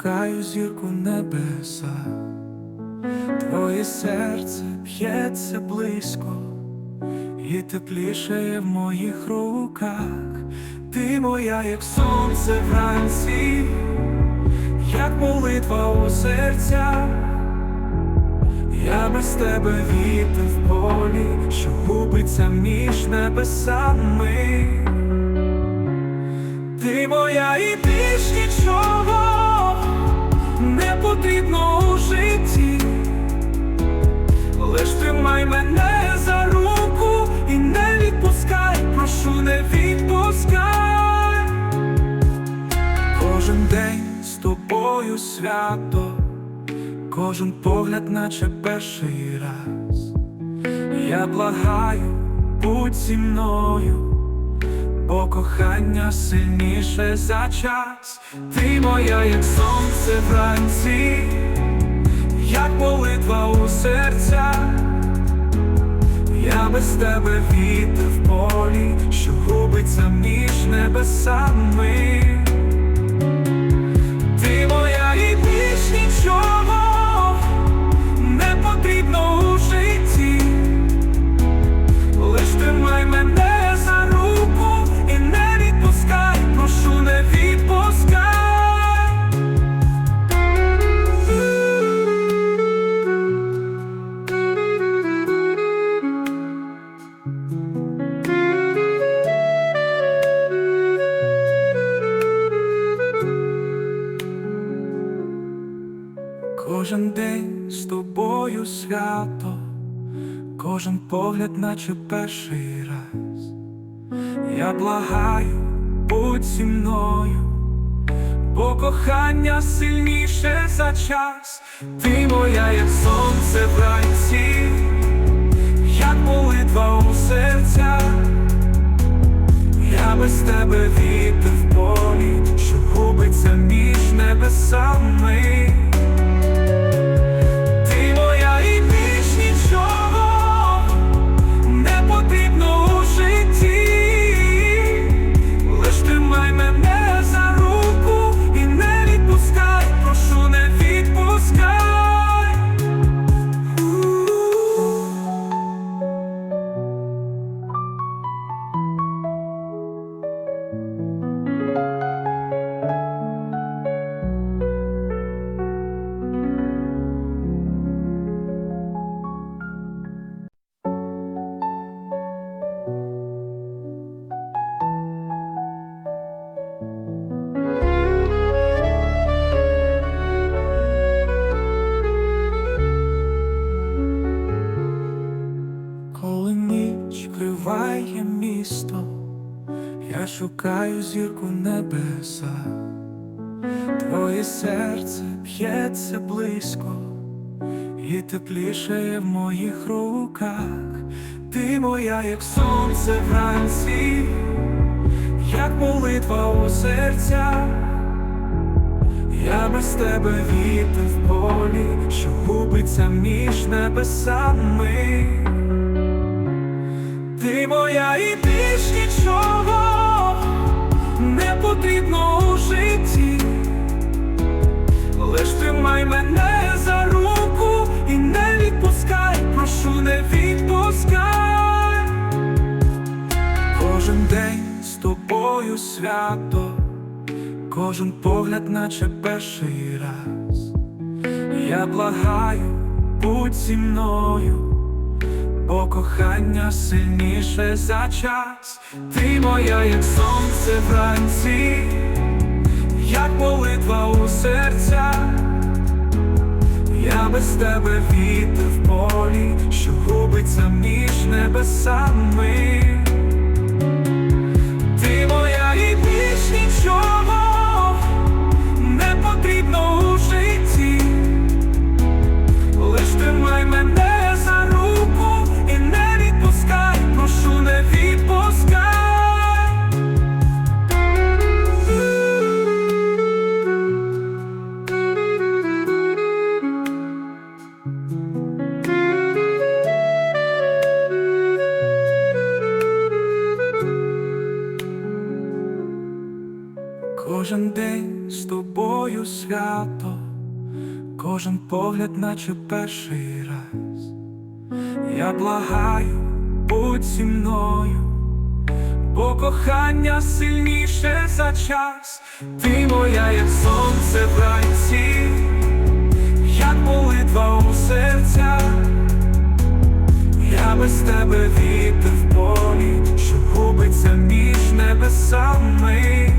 шукаю зірку небеса, твоє серце б'ється близько і теплішає в моїх руках. Ти моя, як сонце вранці, як молитва у серцях. Я без тебе вітер в полі, що губиться між небесами. Ти моя і більш нічого не потрібно у житті. Лиш тримай мене за руку і не відпускай, прошу, не відпускай. Кожен день з тобою свято, кожен погляд, наче перший раз. Я благаю, будь зі мною. Бо кохання сильніше за час, ти моя, як сонце вранці, як молитва у серцях, я без тебе вітер в полі, що губиться між небесами. Ти моя і більш нічого не потрібно наче перший раз. Я благаю, будь зі мною, бо кохання сильніше за час. Ти моя, як сонце вранці, як молитва у серцях. Я без тебе вітер в полі, що губиться між небесами. Зірку небеса, твоє серце б'ється близько і теплішає в моїх руках. Ти моя, як сонце вранці, як молитва у серцях. Я без тебе вітер в полі, що губиться між небесами. Ти моя і більш нічого свято, кожен погляд, наче перший раз. Я благаю, будь зі мною. Бо кохання сильніше за час, ти моя, як сонце вранці, як молитва у серцях. Я без тебе вітер в полі, що губиться між небесами. Наче перший раз. Я благаю, будь зі мною, бо кохання сильніше за час. Ти моя, як сонце вранці, як молитва у серцях. Я без тебе вітер в полі, що губиться між небесами.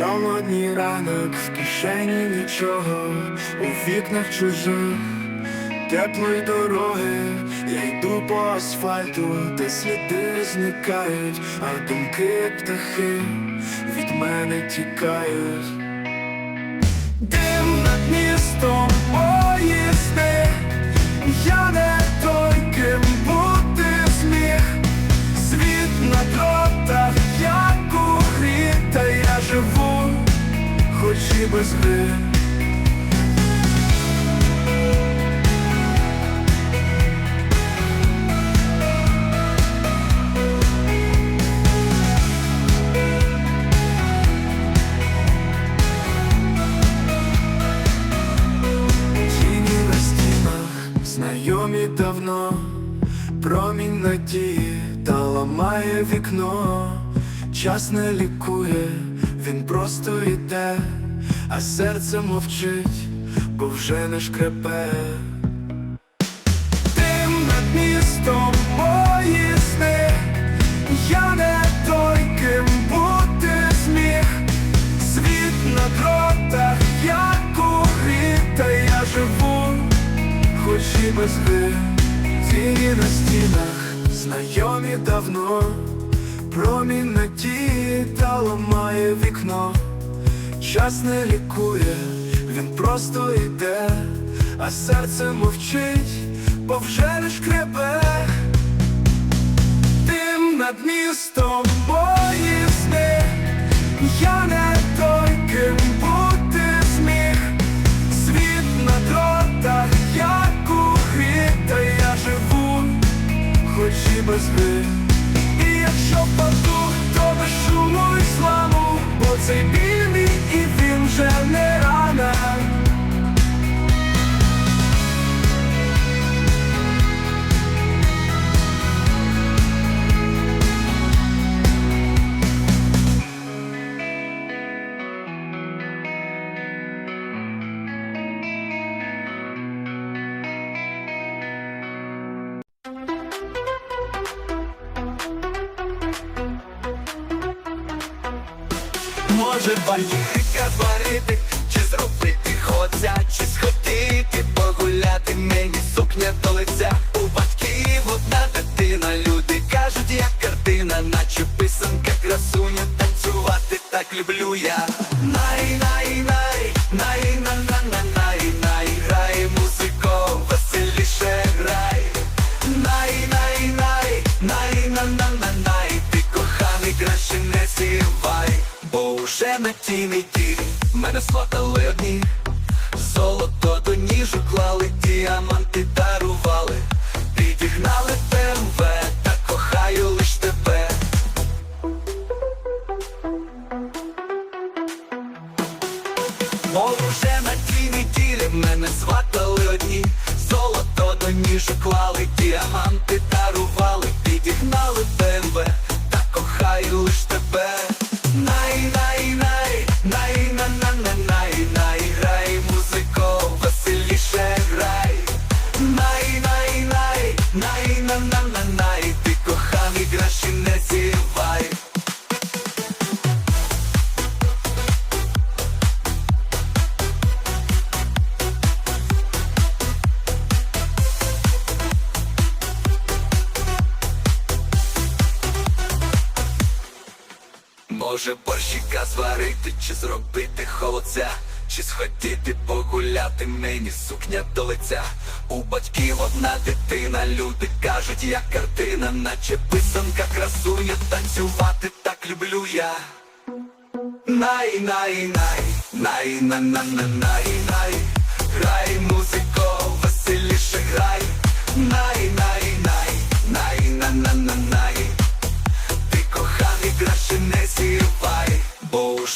Холодній ранок в кишені нічого, у вікнах чужих, теплої дороги, я йду по асфальту, де сліди зникають, а думки птахи від мене тікають. І без гри. На стінах, знайомі давно, промінь надії та ламає вікно. Час не лікує, він просто йде, а серце мовчить, бо вже не шкрепе. Дим над містом поїзди, я не той, ким бути зміг. Світ на дротах, як у грі, та я живу, хоч і без гри. Тіні на стінах, знайомі давно, промінь надії та ламає вікно. Час не лікує, він просто йде, а серце мовчить, бо вже не шкребе. Дим над містом мої сни Я не той, ким бути зміг. Світ на дротах, як у грі Та я живу, хоч і без гри. І якщо впаду, то без шуму і зламу Бо цей біль і він вже не рана Може валіка зварити, чи зробити ходця, чи сходити, погуляти мені сукня до лиця. У батьків одна дитина, люди кажуть, як картина, наче писанка красуня, танцювати так люблю я. Най, най, най, най, на, на, на, най, най, грай, музико, веселіше грай. Най, най, най, най, на, на, на, най, ти коханий, краще не сівай, бо уже на тій мене сватали одні, золото до ніжу клали, діаманти дарували, підігнали БМВ, Може борщика зварити, чи зробити холодця, чи сходити погуляти мені сукня до лиця. У батьків одна дитина, люди кажуть, як картина, наче писанка красуня, танцювати так люблю я. Най, най, най, най, на, на, на, най, най, грай, музико, веселіше грай, най,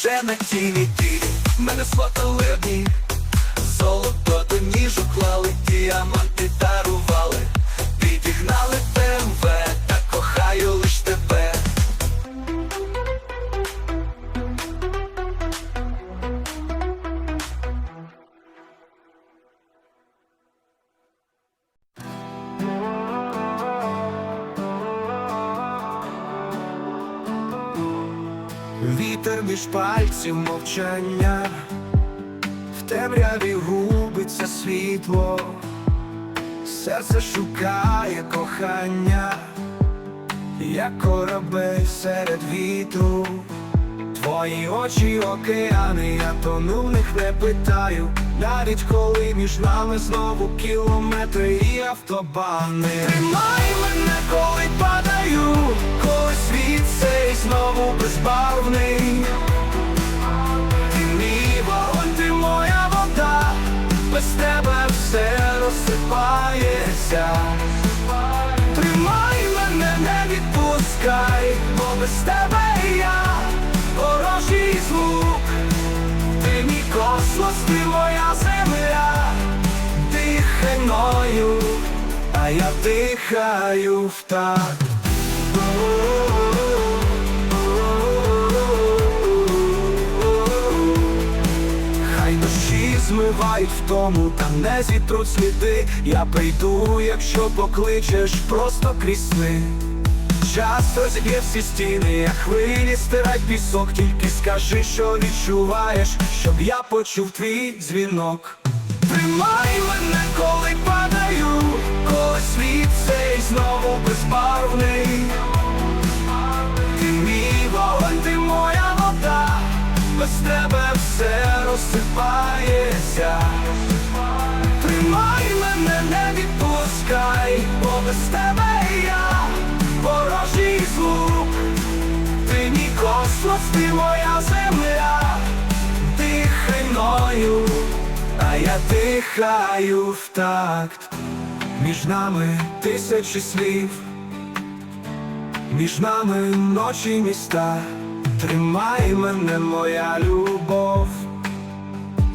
уже на тіні ті мене сватали одні. Пальців мовчання, в темряві губиться світло, серце шукає кохання, як корабель серед вітру, твої очі океани, я тону в них не питаю, навіть коли між нами знову кілометри і автобани. Тримай мене, коли падаю, коли світ цей знову безбарвний. Без тебе все розсипається. Тримай мене, не відпускай, бо без тебе я ворожий звук. Ти мій космос, ти моя земля, дихай мною, а я дихаю в такт. Змивають втому, та не зітруть сліди. Я прийду, якщо покличеш просто крізь сни. Час розіб'є всі стіни, як хвилі стирать пісок, тільки скажи, що відчуваєш, щоб я почув твій дзвінок. Тримай мене, коли падаю, коли світ цей знову безбарвний. Без тебе все розсипається. Тримай мене, не відпускай, бо без тебе я ворожий звук. Ти мій космос, ти моя земля, дихай мною, а я дихаю в такт. Між нами тисячі слів, між нами ночі міста. Тримай мене, моя любов,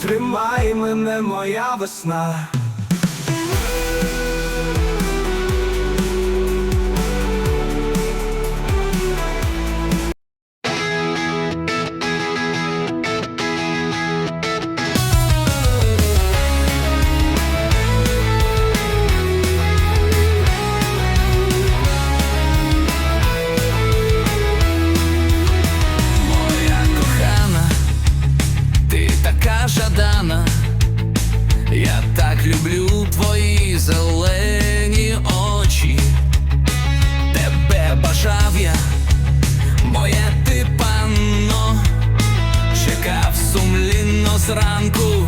тримай мене, моя весна. я, бо я ти панно, чекав сумлінно зранку.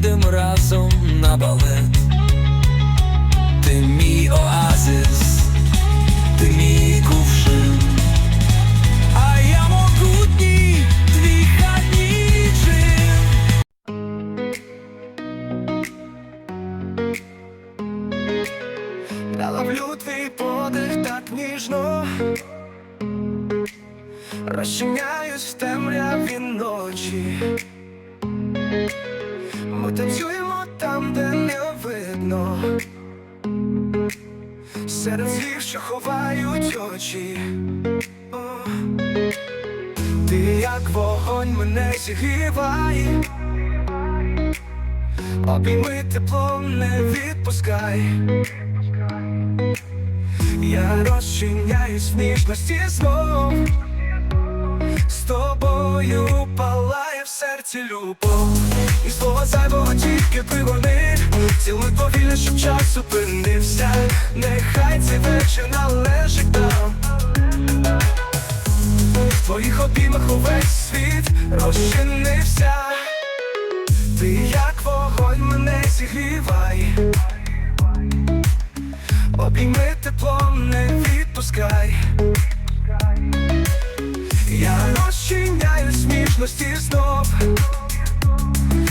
підем разом на балет. Ти мій оазис. Як вогонь мене зігріває Обійми теплом не відпускай. Я розчиняюсь в ніжності знов. З тобою палає в серці любов. І слова зайвого тільки пригони Цілуй повільно, щоб час зупинився Нехай цей вечір належить нам. В твоїх обіймах увесь світ розчинився. Ти як вогонь мене зігрівай. Обійми теплом, не відпускай. Я розчиняю смішності знов.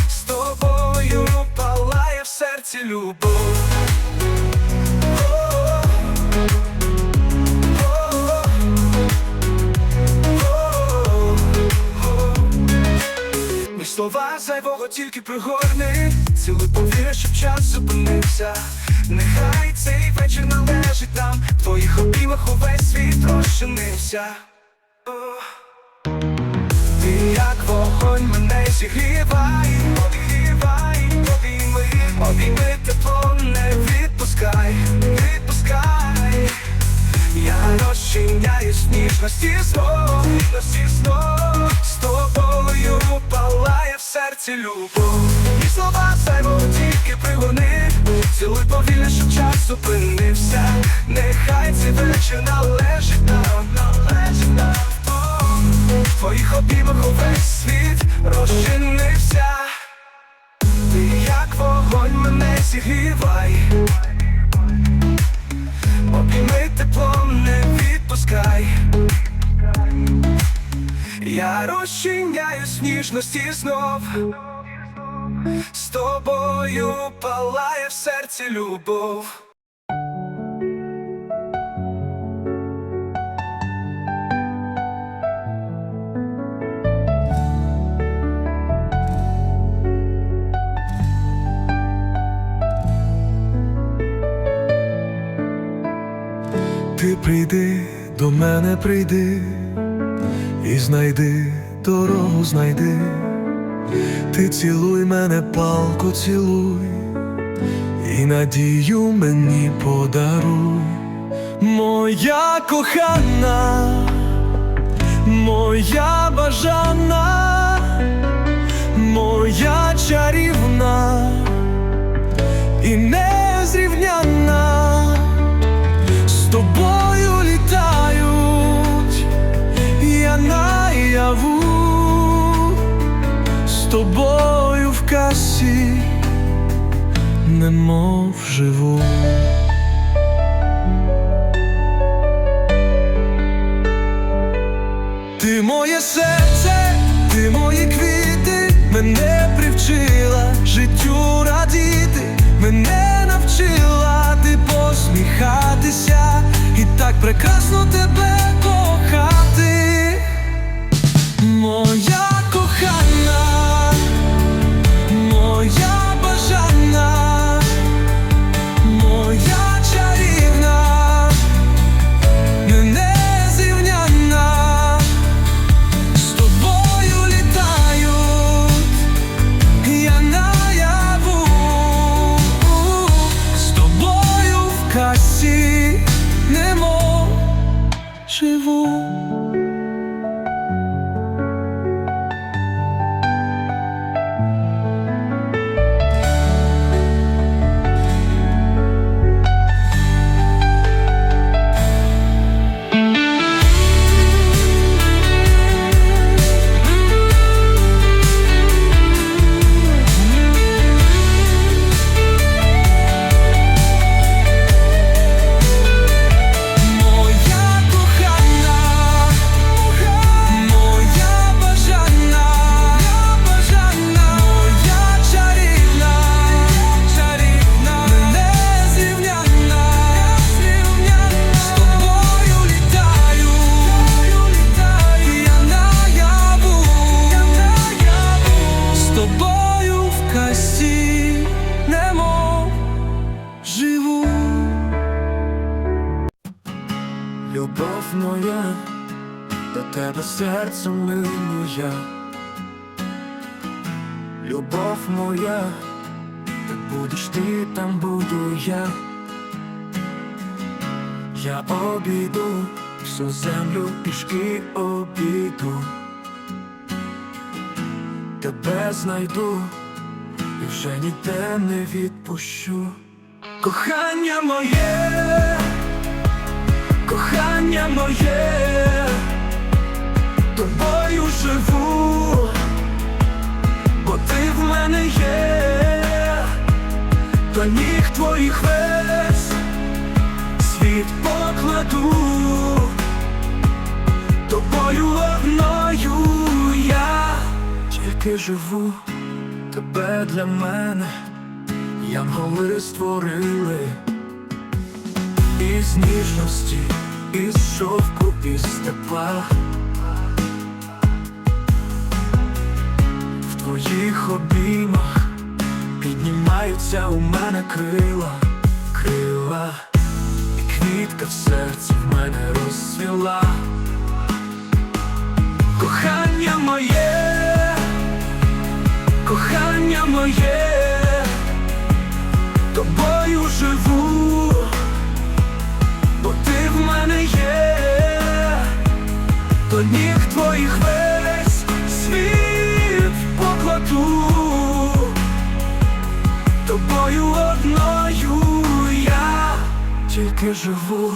З тобою палає в серці любов зайвого тільки пригорни Цілуй повір, щоб час зупинився. Нехай цей вечір належить нам. В твоїх обіймах увесь світ розчинився. Ти як вогонь мене зігрівай Обігрівай, обійми, обійми тепло, не відпускай, відпускай. Я розчиняюсь ніжності знов, ніжності знов. З тобою палає в серці любов. І слова зайвого тільки пригони. Цілуй повільно, щоб час зупинився. Нехай цей вечір належить нам, належить нам. В твоїх обіймах увесь світ розчинився. Ти як вогонь мене зігрівай. Обійми теплом, не відпускай Я розчиняюсь в ніжності знов. З тобою палає в серці любов. Ти прийди до мене, прийди і знайди дорогу, знайди, ти цілуй мене, палко цілуй, і надію мені подаруй, моя кохана, моя бажана, моя чарівна. І незрівняна тобою в касі, немов живу. Касі, немов живу. Серцем лину я. Любов моя, де будеш ти, там буду я. Я обійду всю землю пішки обійду. Тебе знайду і вже ніде не відпущу. Кохання моє, кохання моє, мене є, до ніг твоїх весь світ покладу, тобою одною. Я тільки живу, тебе для мене, янголи створили із ніжності, із шовку, із тепла. Твоїх обіймах. Піднімаються у мене крила, крила, і квітка в серці в мене розсвіла. Кохання моє, кохання моє, тільки живу.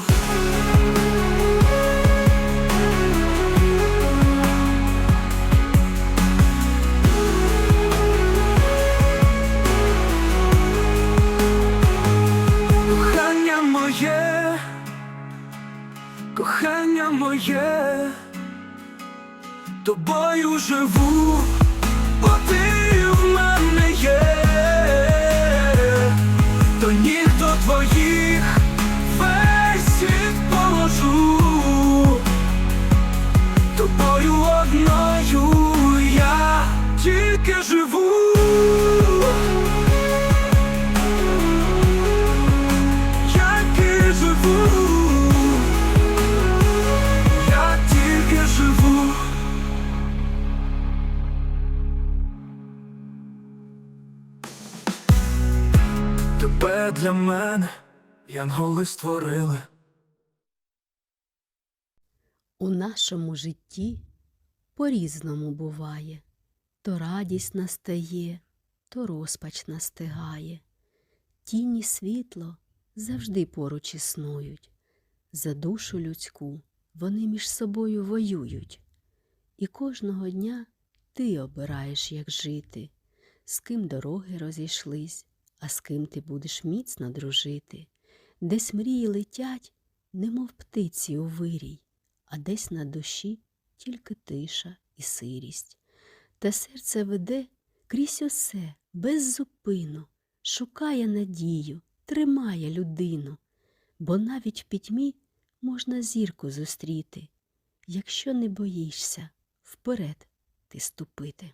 Кохання моє, кохання моє, тобою живу, бо ти для мене янголи створили. У нашому житті по-різному буває, то радість настає, то розпач настигає. Тіні світло завжди поруч існують. За душу людську вони між собою воюють. І кожного дня ти обираєш, як жити, з ким дороги розійшлись, а з ким ти будеш міцно дружити. Десь мрії летять, немов птиці у вирій, а десь на душі тільки тиша і сирість. Та серце веде крізь усе, без зупину, шукає надію, тримає людину, бо навіть в пітьмі можна зірку зустріти, якщо не боїшся вперед ти ступити.